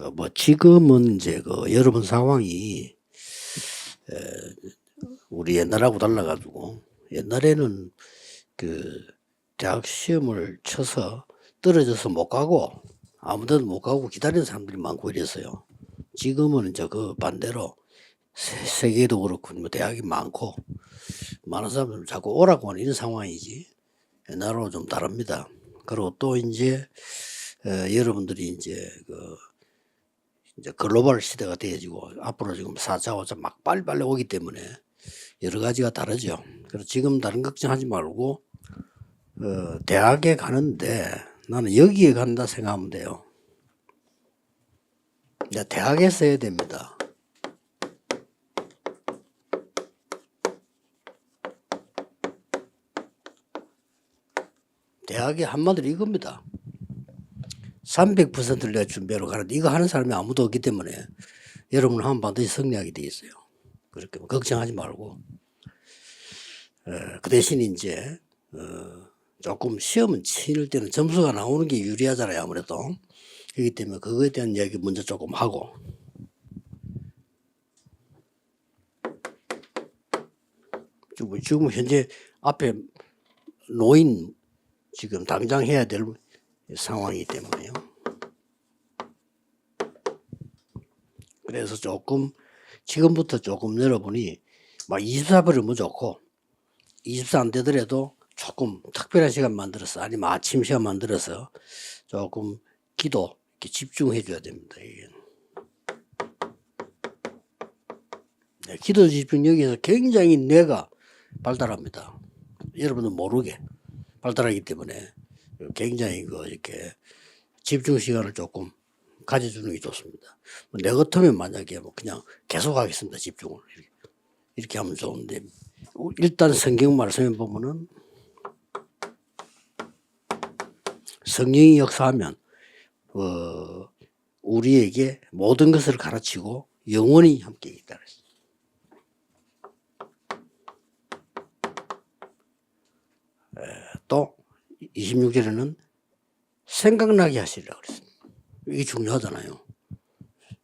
어, 뭐 지금은 이제 그 여러분 상황이 에, 우리 옛날하고 달라가지고 옛날에는 그 대학 시험을 쳐서 떨어져서 못 가고 아무데도 못 가고 기다리는 사람들이 많고 이랬어요. 지금은 이제 그 반대로 세, 세계도 그렇고 뭐 대학이 많고 많은 사람들 자꾸 오라고 하는 이런 상황이지 옛날하고 좀 다릅니다. 그리고 또 이제 에, 여러분들이 이제 그 이제 글로벌 시대가 되어지고 앞으로 지금 4차, 5차 막 빨리빨리 오기 때문에 여러 가지가 다르죠. 그래서 지금 다른 걱정하지 말고 어, 대학에 가는데 나는 여기에 간다 생각하면 돼요. 이제 대학에서 해야 됩니다. 대학의 한마디로 이겁니다. 300%를 내가 준비하러 가는데 이거 하는 사람이 아무도 없기 때문에 여러분 한 반드시 승리하게 돼 있어요. 그렇게 뭐 걱정하지 말고 어, 그 대신 이제 어, 조금 시험은 치를 때는 점수가 나오는 게 유리하잖아요 아무래도 그렇기 때문에 그거에 대한 이야기 먼저 조금 하고 지금, 현재 앞에 노인 지금 당장 해야 될 상황이기 때문에요. 그래서 조금 지금부터 조금 여러분이 막 24버리면 좋고 24 안 되더라도 조금 특별한 시간 만들어서 아니면 아침 시간 만들어서 조금 기도 이렇게 집중해 줘야 됩니다. 네, 기도 집중력에서 굉장히 뇌가 발달합니다. 여러분은 모르게 발달하기 때문에 굉장히 그 이렇게 집중 시간을 조금 가져주는 게 좋습니다. 뭐내 같으면 만약에 뭐 그냥 계속 하겠습니다. 집중을 이렇게, 이렇게 하면 좋은데 일단 성경 말씀에 보면은 성령이 역사하면 어, 우리에게 모든 것을 가르치고 영원히 함께 있다 또 26절에는 생각나게 하시리라고 그랬습니다. 이게 중요하잖아요.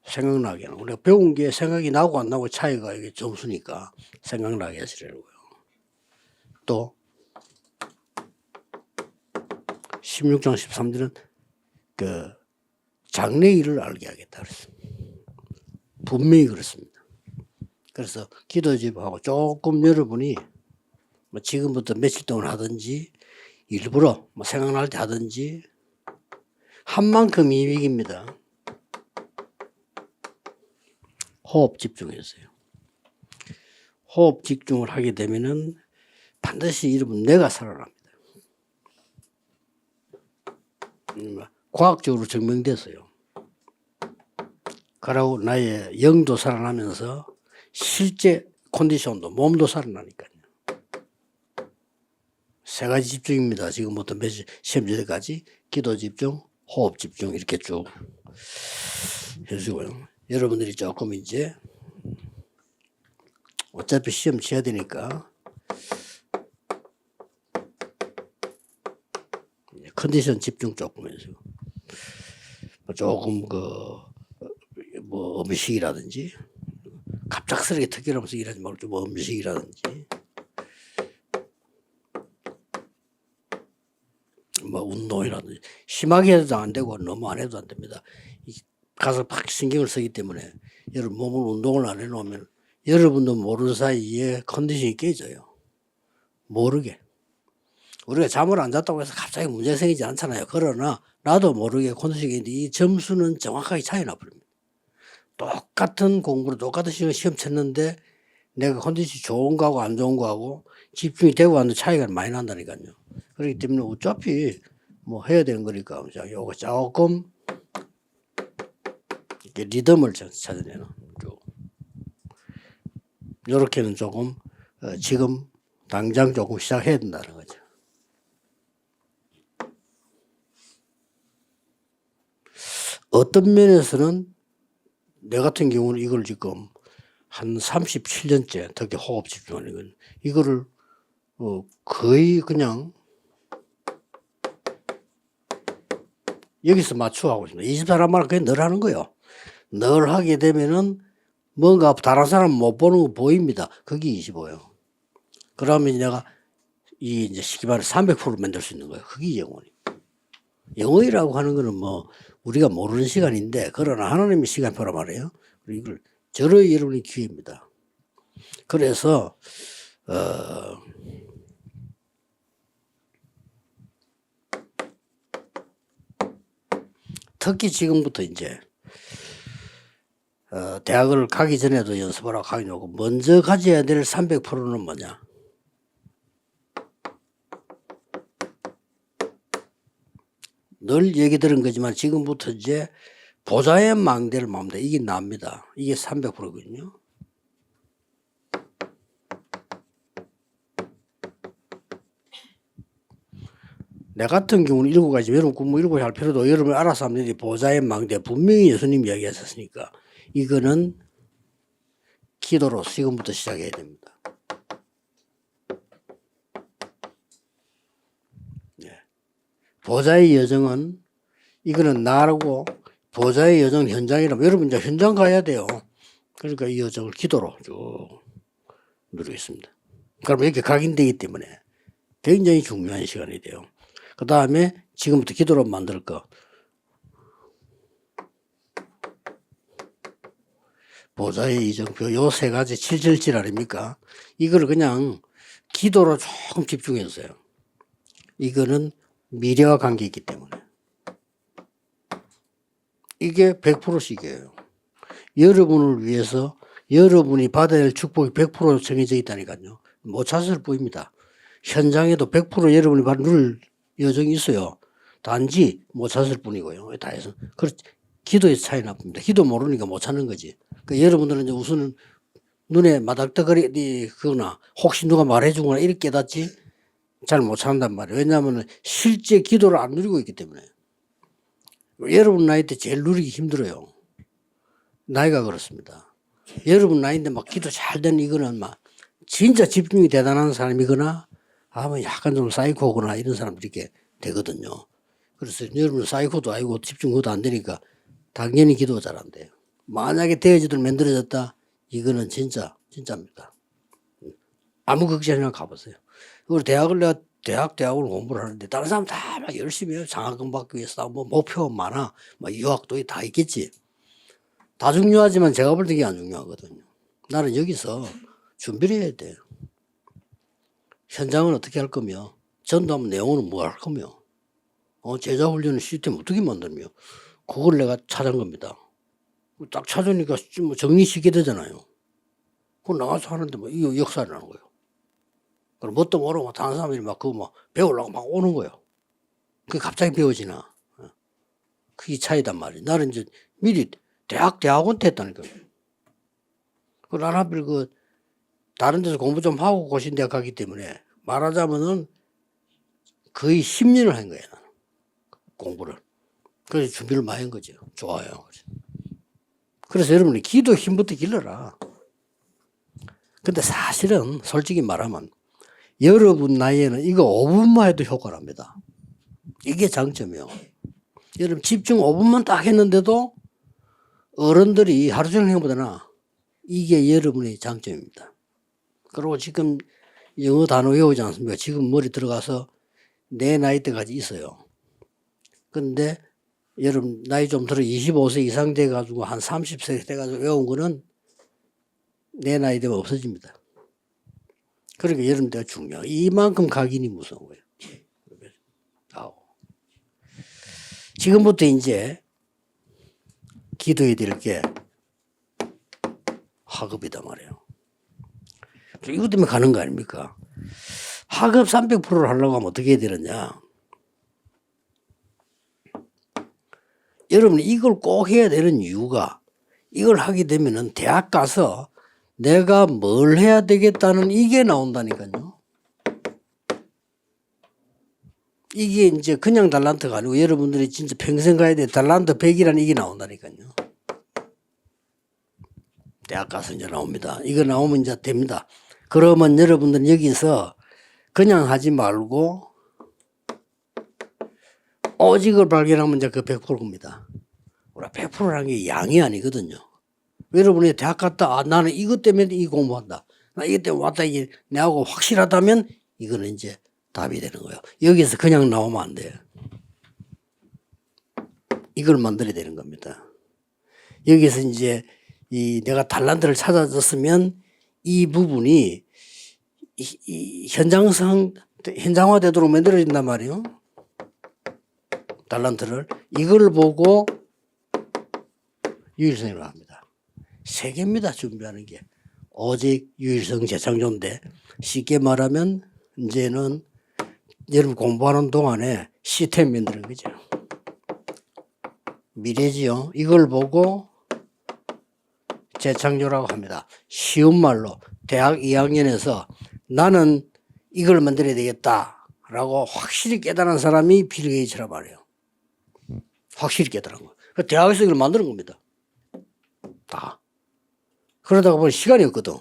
생각나게 하는. 우리가 배운 게 생각이 나고 안 나고 차이가 이게 점수니까 생각나게 하시라고요. 또 16장 13절은 그 장래 일을 알게 하겠다 그랬습니다. 분명히 그렇습니다. 그래서 기도 집하고 조금 여러분이 뭐 지금부터 며칠 동안 하든지 일부러 뭐 생각날 때 하든지 한 만큼 이익입니다. 호흡 집중했어요. 호흡 집중을 하게 되면은 반드시 여러분 내가 살아납니다. 음, 과학적으로 증명됐어요. 그러고 나의 영도 살아나면서 실제 컨디션도 몸도 살아나니까요. 세 가지 집중입니다. 지금부터 몇시 시험 전까지 기도 집중, 호흡 집중 이렇게 쭉 해주고요. 여러분들이 조금 이제 어차피 시험 쳐야 되니까 이제 컨디션 집중 조금 해주고 뭐 조금 그뭐 음식이라든지 갑작스럽게 특별하면서 일하지 말고 좀 음식이라든지 뭐 운동이라든지 심하게 해도 안 되고 너무 안 해도 안 됩니다. 이 가서 팍 신경을 쓰기 때문에 여러분 몸을 운동을 안 해놓으면 여러분도 모르는 사이에 컨디션이 깨져요. 모르게. 우리가 잠을 안 잤다고 해서 갑자기 문제 생기지 않잖아요. 그러나 나도 모르게 있는데 이 점수는 정확하게 차이 나버립니다. 똑같은 공부를 똑같은 시험, 시험 쳤는데 내가 컨디션이 좋은 거하고 안 좋은 거하고 집중이 되고 안 되고 차이가 많이 난다니까요. 그렇기 때문에 어차피 뭐 해야 되는 거니까 자, 요거 조금 이렇게 리듬을 찾- 찾아내는 쭉. 요렇게는 조금 어, 지금 당장 조금 시작해야 된다는 거죠. 어떤 면에서는 내 같은 경우는 이걸 지금 한 37년째 특히 호흡 집중하는 건 이거를 어 거의 그냥 여기서 맞춰하고 있습니다. 24란 말은 그냥 늘 하는 거예요. 늘 하게 되면은 뭔가 다른 사람 못 보는 거 보입니다. 그게 25예요. 그러면 내가 이 이제 말해 300% 만들 수 있는 거예요. 그게 영혼이. 영혼이라고 하는 거는 뭐 우리가 모르는 시간인데 그러나 하나님의 시간표란 말이에요. 이걸 저의 여러분의 기회입니다. 그래서 어 특히 지금부터 이제 어, 대학을 가기 전에도 연습을 하고 가긴 하고 먼저 가져야 될 300%는 뭐냐? 늘 얘기 들은 거지만 지금부터 이제 보좌의 망대를 맙니다. 이게 납니다. 이게 300%거든요. 내 같은 경우는 일곱 가지 여러분 공부 일곱 할 필요도 여러분 알아서 하면 되지 보좌의 망대 분명히 예수님 이야기하셨으니까 이거는 기도로 지금부터 시작해야 됩니다. 보좌의 여정은 이거는 나라고 보좌의 여정 현장이라면 여러분 이제 현장 가야 돼요. 그러니까 이 여정을 기도로 쭉 누리겠습니다. 그럼 이렇게 각인되기 때문에 굉장히 중요한 시간이 돼요. 그 다음에 지금부터 기도로 만들 거. 보좌의 이정표 요 세 가지 칠절질 아닙니까? 이걸 그냥 기도로 조금 집중했어요. 이거는 미래와 관계 있기 때문에. 이게 100%씩이에요. 여러분을 위해서 여러분이 받아야 할 축복이 100% 정해져 있다니까요. 못 찾을 뿐입니다. 현장에도 100% 여러분이 받을 여정이 있어요. 단지 못 찾을 뿐이고요. 다 해서. 그 기도의 차이 나쁩니다. 기도 모르니까 못 찾는 거지. 그 여러분들은 이제 우선은 눈에 마닥떡거리거나 혹시 누가 말해주거나 이렇게 깨닫지 잘못 찾는단 말이에요. 왜냐하면 실제 기도를 안 누리고 있기 때문에. 여러분 나이 때 제일 누리기 힘들어요. 나이가 그렇습니다. 여러분 나이인데 막 기도 잘 되는 이거는 막 진짜 집중이 대단한 사람이거나 아마 약간 좀 사이코거나 이런 사람들이 이렇게 되거든요. 그래서 여러분 사이코도 아니고 집중도 안 되니까 당연히 기도가 잘 안 돼요. 만약에 되어지도록 만들어졌다 이거는 진짜 진짜입니다. 아무 걱정이나 가보세요. 그리고 대학을 내가 대학 대학으로 공부를 하는데 다른 사람 다 막 열심히 해요. 장학금 받기 위해서 뭐 목표 많아. 뭐 유학도 다 있겠지. 다 중요하지만 제가 볼 때 이게 안 중요하거든요. 나는 여기서 준비를 해야 돼요. 현장은 어떻게 할 거며, 전도하면 내용은 뭐 할 거며, 어, 제자 훈련 시스템 어떻게 만들며, 그걸 내가 찾은 겁니다. 딱 찾으니까 뭐 정리시게 되잖아요. 그거 나가서 하는데 뭐 이거 역사라는 거예요. 그럼 뭣도 모르고 다른 사람들이 막 그거 막 배우려고 막 오는 거예요. 그게 갑자기 배워지나. 어. 그게 차이단 말이에요. 나는 이제 미리 대학, 대학원 때 했다니까요. 그 나는 하필 그 다른 데서 공부 좀 하고 고신 대학 가기 때문에 말하자면은 거의 10년을 한 거예요. 공부를. 그래서 준비를 많이 한 거죠. 좋아요. 그래서 여러분이 기도 힘부터 길러라. 근데 사실은 솔직히 말하면 여러분 나이에는 이거 5분만 해도 효과랍니다. 이게 장점이요. 여러분 집중 5분만 딱 했는데도 어른들이 하루 종일 행보다나 이게 여러분의 장점입니다. 그리고 지금 영어 단어 외우지 않습니까? 지금 머리 들어가서 내 나이 때까지 있어요. 근데 여러분 나이 좀 들어 25세 이상 돼 가지고 한 30세 돼 가지고 외운 거는 내 나이 되면 없어집니다. 그러니까 여러분들 중요해. 이만큼 각인이 무서운 거예요. 아우. 지금부터 이제 기도해야 될 게 학업이다 말이에요. 이것 때문에 가는 거 아닙니까? 학업 300%를 하려고 하면 어떻게 해야 되느냐? 여러분 이걸 꼭 해야 되는 이유가 이걸 하게 되면은 대학 가서 내가 뭘 해야 되겠다는 이게 나온다니까요. 이게 이제 그냥 달란트가 아니고 여러분들이 진짜 평생 가야 돼 달란트 100이라는 이게 나온다니까요. 대학 가서 이제 나옵니다. 이거 나오면 이제 됩니다. 그러면 여러분들 여기서 그냥 하지 말고 오직을 발견하면 이제 그 100%입니다. 우리 100%라는 게 양이 아니거든요. 여러분이 대학 갔다 아, 나는 이것 때문에 이 공부한다. 나 이것 때문에 왔다 이게 내하고 확실하다면 이거는 이제 답이 되는 거예요. 여기서 그냥 나오면 안 돼요. 이걸 만들어야 되는 겁니다. 여기서 이제 이 내가 달란트를 찾아줬으면 이 부분이 이, 이 현장성 현장화되도록 만들어진단 말이에요. 달란트를 이걸 보고 유일성이라고 합니다. 세 개입니다. 준비하는 게 오직 유일성 재창조인데 쉽게 말하면 이제는 여러분 공부하는 동안에 시스템 만드는 거죠. 미래지요. 이걸 보고 재창조라고 합니다. 쉬운 말로 대학 2학년에서 나는 이걸 만들어야 되겠다라고 확실히 깨달은 사람이 빌 게이츠란 말이에요. 확실히 깨달은 거. 그 대학에서 이걸 만드는 겁니다. 다. 그러다가 보니 시간이 없거든.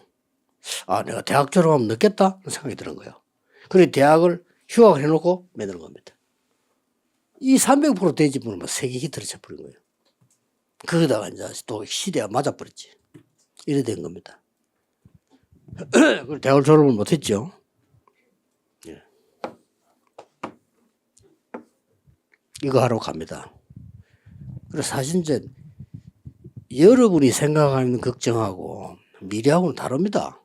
아, 내가 대학 졸업하면 늦겠다? 생각이 드는 거예요. 그래 대학을 휴학을 해놓고 만드는 겁니다. 이 300% 대지분을 뭐 세계 히트를 쳐버린 거예요. 그러다가 이제 또 시대가 맞아버렸지. 이래 된 겁니다. 그 대학 졸업을 못했죠. 예. 이거 하러 갑니다. 그래서 사실 이제 여러분이 생각하는 걱정하고 미래하고는 다릅니다.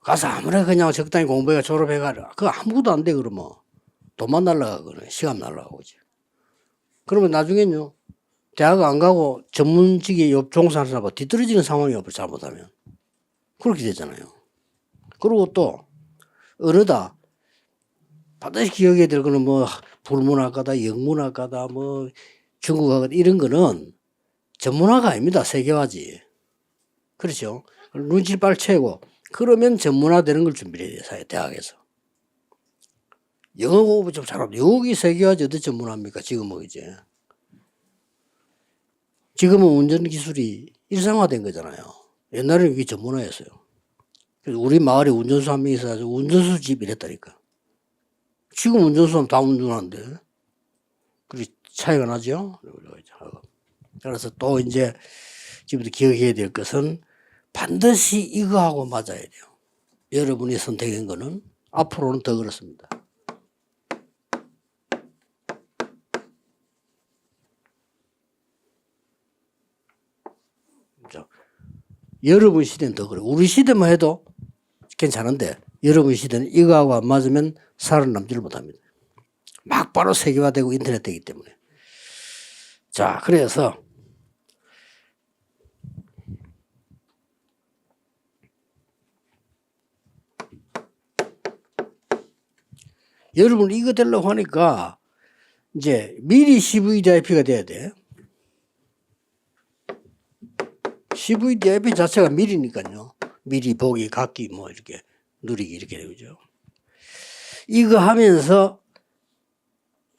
가서 아무나 그냥 적당히 공부해가 졸업해가 그거 아무것도 안 돼 그러면 돈만 날라가거든 시간 날라가고지. 그러면 나중에는요 대학 안 가고 전문직에 옆 종사하는 사람 뒤떨어지는 상황이 없어 잘못하면 그렇게 되잖아요. 그리고 또 어느다 반드시 기억해야 될 거는 뭐 불문학과다 영문학과다 뭐 중국어가 이런 거는 전문화가 아닙니다. 세계화지. 그렇죠. 눈치를 빨리 채고 그러면 전문화 되는 걸 준비해야 돼요. 대학에서. 영어 공부 좀 잘하면 여기 세계화지 어디 전문화입니까? 지금은 이제. 지금은 운전 기술이 일상화된 거잖아요. 옛날에는 이게 전문화였어요. 그래서 우리 마을에 운전수 한 명 있어가지고 운전수 집 이랬다니까. 지금 운전수 하면 다 운전하는데. 그리 차이가 나죠? 그래서 또 이제 지금부터 기억해야 될 것은 반드시 이거하고 맞아야 돼요. 여러분이 선택한 거는 앞으로는 더 그렇습니다. 자, 여러분 시대는 더 그래. 우리 시대만 해도 괜찮은데 여러분 시대는 이거하고 안 맞으면 살아남지를 못합니다. 막 바로 세계화되고 인터넷 되기 때문에. 자, 그래서 여러분 이거 되려고 하니까 이제 미리 CVDIP가 돼야 돼. CVDIP 자체가 미리니까요. 미리 보기, 갖기, 뭐 이렇게 누리기 이렇게 되죠. 이거 하면서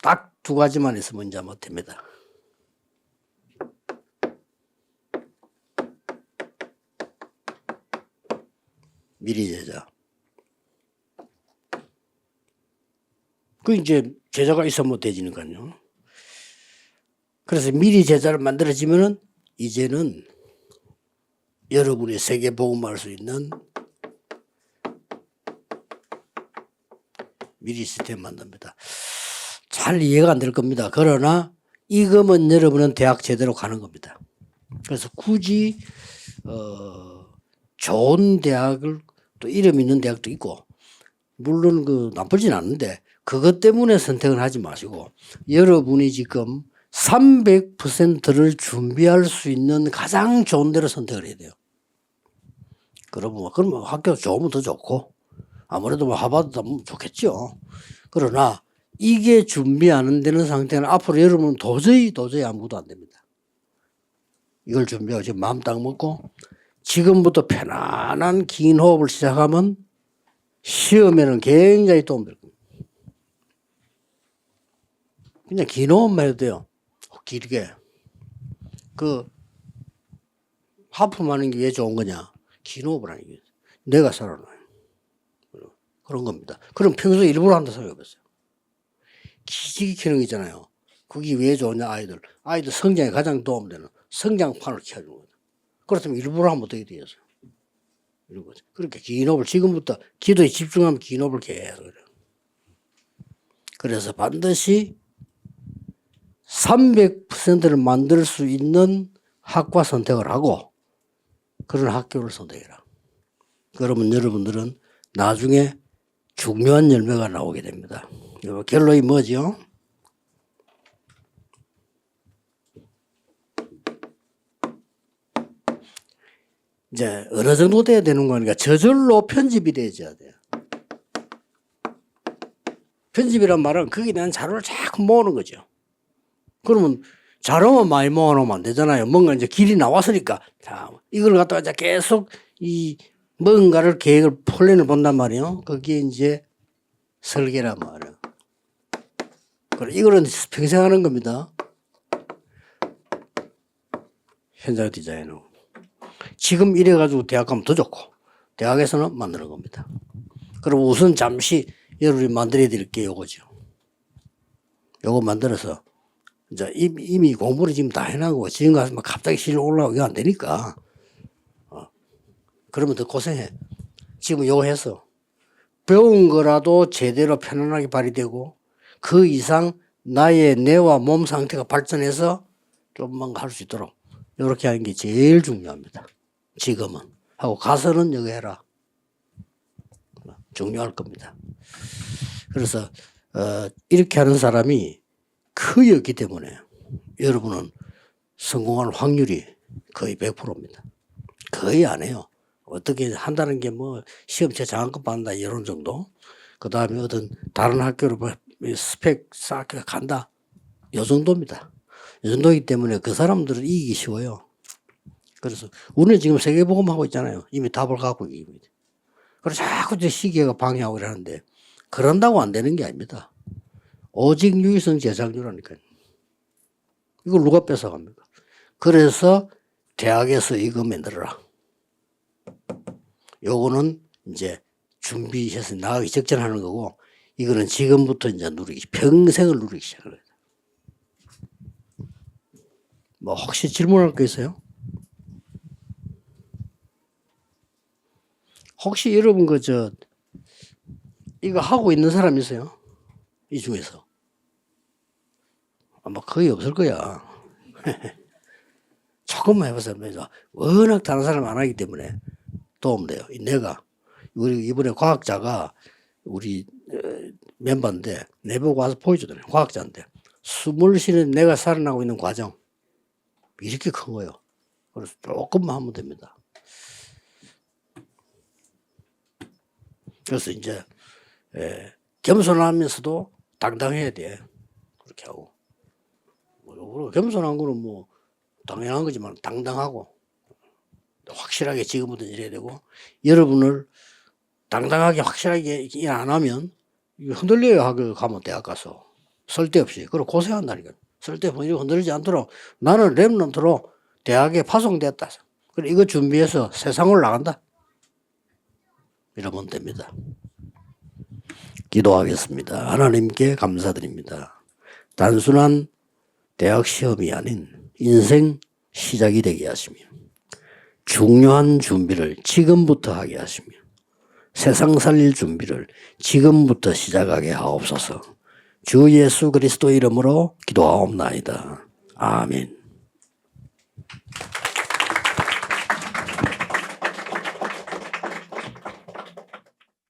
딱 두 가지만 있으면 이제 못 됩니다. 미리 제자. 그 이제 제자가 있으면 되지니까요. 그래서 미리 제자를 만들어지면은 이제는 여러분이 세계 복음할 수 있는 미리 시스템 만듭니다. 잘 이해가 안 될 겁니다. 그러나 이거면 여러분은 대학 제대로 가는 겁니다. 그래서 굳이 어 좋은 대학을 또 이름 있는 대학도 있고 물론 그 나쁘진 않은데 그것 때문에 선택을 하지 마시고 여러분이 지금 300%를 준비할 수 있는 가장 좋은 데로 선택을 해야 돼요. 그러면 그러면 학교 좋으면 더 좋고 아무래도 뭐 하버드도 좋겠죠. 그러나 이게 준비하는 되는 상태는 앞으로 여러분은 도저히 도저히 아무것도 안 됩니다. 이걸 준비하고 지금 마음 딱 먹고 지금부터 편안한 긴 호흡을 시작하면 시험에는 굉장히 도움될 겁니다. 그냥 긴 호흡만 해도 돼요. 길게. 그 하품하는 게 왜 좋은 거냐? 기노업을 하는 게 내가 살아나요. 그런 겁니다. 그럼 평소에 일부러 한다 생각해보세요. 거 있잖아요. 그게 왜 좋으냐 아이들. 아이들 성장에 가장 도움되는 성장판을 키워주는 거죠. 그렇다면 일부러 하면 어떻게 되겠어요? 그렇게 기인업을 지금부터 기도에 집중하면 기인업을 계속 해요. 그래서 반드시 300%를 만들 수 있는 학과 선택을 하고 그런 학교를 선택해라. 그러면 여러분들은 나중에 중요한 열매가 나오게 됩니다. 요 결론이 뭐죠? 이제 어느 정도 돼야 되는 거니까 저절로 편집이 되어야 돼요. 편집이란 말은 거기에 대한 자료를 자꾸 모으는 거죠. 그러면 자료만 많이 모아놓으면 안 되잖아요. 뭔가 이제 길이 나왔으니까 자 이걸 갖다가 이제 계속 이 뭔가를 계획을 플랜을 본단 말이에요. 그게 이제 설계란 말이에요. 그래 이거는 평생 하는 겁니다. 현장 디자인은 지금 이래 가지고 대학 가면 더 좋고 대학에서는 만드는 겁니다. 그럼 우선 잠시 여러분이 만들어 드릴게요. 요거죠. 요거 만들어서 이제 이미, 이미 공부를 지금 다 해나가고 지금 가서 막 갑자기 실 올라오기 안 되니까 어. 그러면 더 고생해. 지금 요거 해서 배운 거라도 제대로 편안하게 발휘되고 그 이상 나의 뇌와 몸 상태가 발전해서 좀만 할 수 있도록 이렇게 하는 게 제일 중요합니다. 지금은 하고 가서는 여기 해라. 중요할 겁니다. 그래서 어, 이렇게 하는 사람이 크였기 때문에 여러분은 성공할 확률이 거의 100%입니다. 거의 안 해요. 어떻게 한다는 게 뭐 시험체 장학금 받는다 이런 정도. 그 다음에 어떤 다른 학교로 뭐 스펙 쌓게 간다. 요 정도입니다. 이 정도이기 때문에 그 사람들은 이기기 쉬워요. 그래서 우리는 지금 세계보험 하고 있잖아요. 이미 답을 갖고 있습니다. 그래서 자꾸 이제 시기가 방해하고 이러는데 그런다고 안 되는 게 아닙니다. 오직 유의성 제작료라니까요. 이걸 누가 뺏어갑니까? 그래서 대학에서 이거 만들어라. 요거는 이제 준비해서 나가기 직전하는 거고 이거는 지금부터 이제 누리기 평생을 누리기 시작을 해요. 뭐 혹시 질문할 거 있어요? 혹시 여러분 그저 이거 하고 있는 사람 있어요? 이 중에서 아마 거의 없을 거야. 조금만 해보세요. 워낙 다른 사람 안 하기 때문에 도움돼요. 내가 우리 이번에 과학자가 우리 어, 멤버인데 내보고 와서 보여주더래요. 과학자인데 숨을 쉬는 내가 살아나고 있는 과정 이렇게 큰 거예요. 그래서 조금만 하면 됩니다. 그래서 이제 예, 겸손하면서도 당당해야 돼. 그렇게 하고. 뭐, 겸손한 거는 뭐 당연한 거지만 당당하고 확실하게 지금부터 이래야 되고 여러분을 당당하게 확실하게 일 안 하면 흔들려야 하고 가면 대학 가서. 쓸데없이. 그리고 고생한다니까. 쓸데없이 흔들리지 않도록 나는 랩런트로 대학에 파송됐다. 그래 이거 준비해서 세상을 나간다. 이러면 됩니다. 기도하겠습니다. 하나님께 감사드립니다. 단순한 대학 시험이 아닌 인생 시작이 되게 하시며 중요한 준비를 지금부터 하게 하시며 세상 살릴 준비를 지금부터 시작하게 하옵소서. 주 예수 그리스도 이름으로 기도하옵나이다. 아멘.